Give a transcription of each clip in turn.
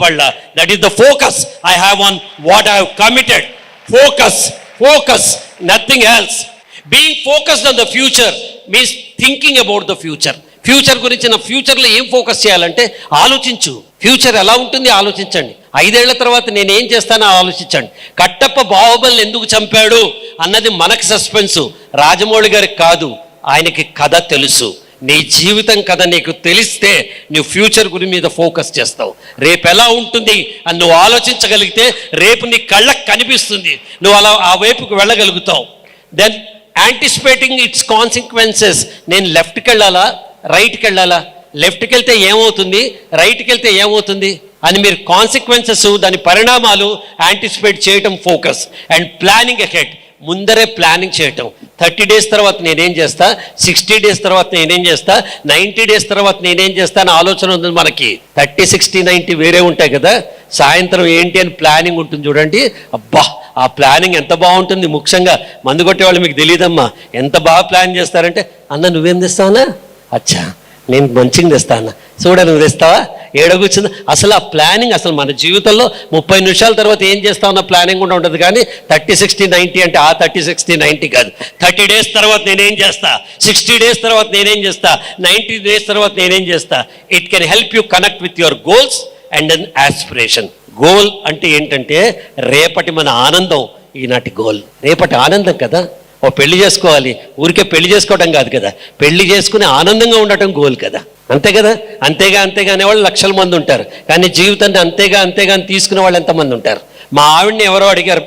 పడలా that is the focus I have on what I committed focus focus nothing else being focused on the future means thinking about the future future గురించి నా ఫ్యూచర్లో ఏం focus చేయాలంటే ఆలోచించు. Future ఎలా ఉంటుంది ఆలోచించండి. ఐదేళ్ళ తర్వాత నేను ఏం చేస్తానో ఆలోచించండి. కట్టప్ప బాహుబలిని ఎందుకు చంపాడు అన్నది మనకు సస్పెన్సు రాజమౌళి గారికి కాదు ఆయనకి కథ తెలుసు. నీ జీవితం కథ నీకు తెలిస్తే నువ్వు ఫ్యూచర్ గురి మీద ఫోకస్ చేస్తావు. రేపు ఎలా ఉంటుంది అని నువ్వు ఆలోచించగలిగితే రేపు నీ కళ్ళకు కనిపిస్తుంది. నువ్వు అలా ఆ వైపుకు వెళ్ళగలుగుతావు. దెన్ యాంటిసిపేటింగ్ ఇట్స్ కాన్సిక్వెన్సెస్ నేను లెఫ్ట్కి వెళ్ళాలా? రైట్కి వెళ్ళాలా? లెఫ్ట్కి వెళ్తే ఏమవుతుంది? రైట్కి వెళ్తే ఏమవుతుంది? అని మీరు కాన్సిక్వెన్సెస్ దాని పరిణామాలు యాంటిసిపేట్ చేయటం ఫోకస్ అండ్ ప్లానింగ్ ఎహెడ్ ముందరే ప్లానింగ్ చేయటం. థర్టీ డేస్ తర్వాత నేనేం చేస్తా? సిక్స్టీ డేస్ తర్వాత నేనేం చేస్తా? నైంటీ డేస్ తర్వాత నేనేం చేస్తా అని ఆలోచన ఉంది మనకి. థర్టీ సిక్స్టీ నైంటీ వేరే ఉంటాయి కదా. సాయంత్రం ఏంటి అని ప్లానింగ్ ఉంటుంది చూడండి. అబ్బా ఆ ప్లానింగ్ ఎంత బాగుంటుంది ముఖ్యంగా. మందు కొట్టేవాళ్ళు మీకు తెలియదమ్మా ఎంత బాగా ప్లాన్ చేస్తారంటే అన్న నువ్వేం తెస్తానా అచ్చా నేను మంచిగా తెస్తా అన్న. చూడ నువ్వు తెస్తావా? ఏడగుచ్చింది అసలు ఆ ప్లానింగ్ అసలు మన జీవితంలో ముప్పై నిమిషాల తర్వాత ఏం చేస్తా ఉన్న ప్లానింగ్ కూడా ఉండదు కానీ థర్టీ సిక్స్టీ నైంటీ అంటే ఆ థర్టీ సిక్స్టీ నైంటీ కాదు. థర్టీ డేస్ తర్వాత నేనేం చేస్తా? సిక్స్టీ డేస్ తర్వాత నేనేం చేస్తా? నైంటీ డేస్ తర్వాత నేనేం చేస్తా? It can help you connect with your goals and an aspiration goal అంటే ఏంటంటే రేపటి మన ఆనందం ఈనాటి గోల్ రేపటి ఆనందం కదా? ఓ పెళ్ళి చేసుకోవాలి. ఊరికే పెళ్ళి చేసుకోవడం కాదు కదా? పెళ్ళి చేసుకుని ఆనందంగా ఉండటం గోల్ కదా? అంతే కదా? అంతేగా అంతేగా అనేవాళ్ళు లక్షల మంది ఉంటారు. కానీ జీవితాన్ని అంతేగా అంతేగా అని తీసుకునే వాళ్ళు ఎంతమంది ఉంటారు? మా ఆవిడని ఎవరో అడిగారు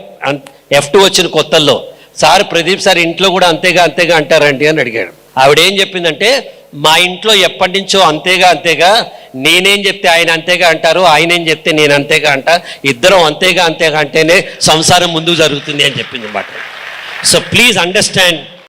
ఎఫ్ టూ వచ్చిన కొత్తల్లో. సార్ ప్రదీప్ సార్ ఇంట్లో కూడా అంతేగా అంతేగా అంటారండి అని అడిగాడు. ఆవిడ ఏం చెప్పిందంటే మా ఇంట్లో ఎప్పటి నుంచో అంతేగా అంతేగా నేనేం చెప్తే ఆయన అంతేగా అంటారు ఆయన ఏం చెప్తే నేను అంతేగా అంటా ఇద్దరం అంతేగా అంతేగా అంటేనే సంసారం ముందుకు జరుగుతుంది అని చెప్పింది అన్నమాట సో ప్లీజ్ అండర్స్టాండ్